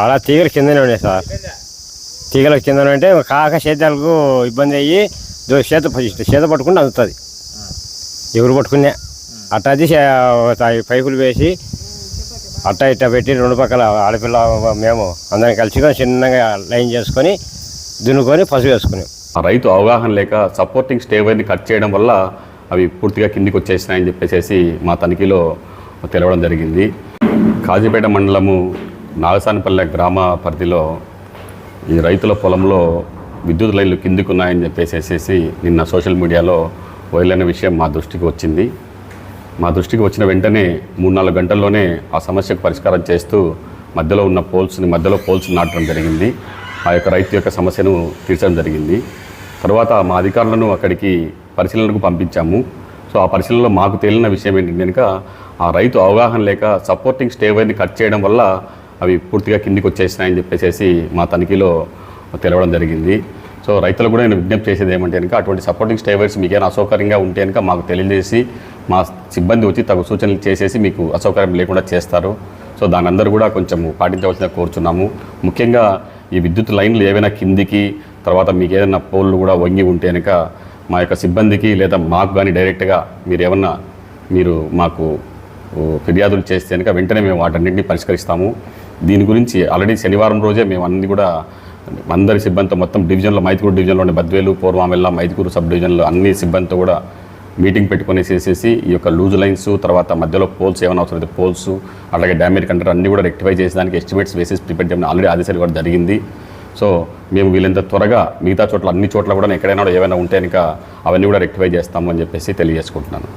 అలా తీగలు కిందనే ఉన్నాయి సార్. తీగల కింద అంటే కాక చేతాలకు ఇబ్బంది అయ్యి చేత ప- చేత పట్టుకుంటే అందుతుంది. ఎవరు పట్టుకునే. అట్టది పైపులు వేసి అట్టా ఇట్టా పెట్టి రెండు పక్కల ఆడపిల్ల మేము అందరం కలిసి చిన్నగా లైన్ చేసుకొని దున్నుకొని పసుపు వేసుకున్నాం. ఆ రైతు అవగాహన లేక సపోర్టింగ్ స్టేబర్ని కట్ చేయడం వల్ల అవి పూర్తిగా కిందికి వచ్చేసినాయని చెప్పేసి మా తనిఖీలో తెలవడం జరిగింది. కాజీపేట మండలము నాగసానిపల్లె గ్రామ పరిధిలో ఈ రైతుల పొలంలో విద్యుత్ లైన్లు కిందికి ఉన్నాయని చెప్పేసేసి నిన్న సోషల్ మీడియాలో వైరల్ అయిన విషయం మా దృష్టికి వచ్చింది. మా దృష్టికి వచ్చిన వెంటనే మూడు నాలుగు గంటల్లోనే ఆ సమస్యకు పరిష్కారం చేస్తూ మధ్యలో ఉన్న పోల్స్ని మధ్యలో పోల్స్ నాటడం జరిగింది. ఆ యొక్క రైతు యొక్క సమస్యను తీర్చడం జరిగింది. తర్వాత మా అధికారులను అక్కడికి పరిశీలనకు పంపించాము. సో ఆ పరిశీలనలో మాకు తేలిన విషయం ఏంటంటే కనుక ఆ రైతు అవగాహన లేక సపోర్టింగ్ స్టేవర్ని కట్ చేయడం వల్ల అవి పూర్తిగా కిందికి వచ్చేసినాయని చెప్పేసి మా తనిఖీలో తెలవడం జరిగింది. సో రైతులు కూడా నేను విజ్ఞప్తి చేసేది ఏమంటే కనుక అటువంటి సపోర్టింగ్ స్టేవర్స్ మీకేమైనా అసౌకర్యంగా ఉంటే కనుక మాకు తెలియజేసి మా సిబ్బంది వచ్చి తగు సూచనలు చేసేసి మీకు అసౌకర్యం లేకుండా చేస్తారు. సో దాని అందరూ కూడా కొంచెం పాటించవలసిన కోరుచున్నాము. ముఖ్యంగా ఈ విద్యుత్ లైన్లు ఏవైనా కిందికి తర్వాత మీకు ఏదైనా పోల్లు కూడా వంగి ఉంటే కనుక మా యొక్క సిబ్బందికి లేదా మాకు కానీ డైరెక్ట్గా మీరు ఏమన్నా మీరు మాకు ఫిర్యాదులు చేస్తే కనుక వెంటనే మేము వాటన్నింటినీ పరిష్కరిస్తాము. దీని గురించి ఆల్రెడీ శనివారం రోజే మేము అన్ని కూడా అందరి సిబ్బందితో మొత్తం డివిజన్లో మైదుకూరు డివిజన్లో బద్వేలు పూర్వామెల్ల మైదుకూరు సబ్ డివిజన్లో అన్ని సిబ్బందితో కూడా మీటింగ్ పెట్టుకొని చేసేసి ఈ యొక్క లూజ్ లైన్స్ తర్వాత మధ్యలో పోల్స్ ఏమైనా అవసరం అయితే పోల్స్ అలాగే డ్యామేజ్ కంటర్ అన్ని కూడా రెక్టిఫై చేసేదానికి ఎస్టిమేట్స్ వేసేసి ప్రిపేర్ చేయడం ఆల్రెడీ ఆదేశాలు కూడా జరిగింది. సో మేము వీళ్ళంత త్వరగా మిగతా చోట్ల అన్ని చోట్ల కూడా ఎక్కడైనా కూడా ఏమైనా ఉంటే కనుక అవన్నీ కూడా రెక్టిఫై చేస్తాము అని చెప్పేసి తెలియజేసుకుంటున్నాను.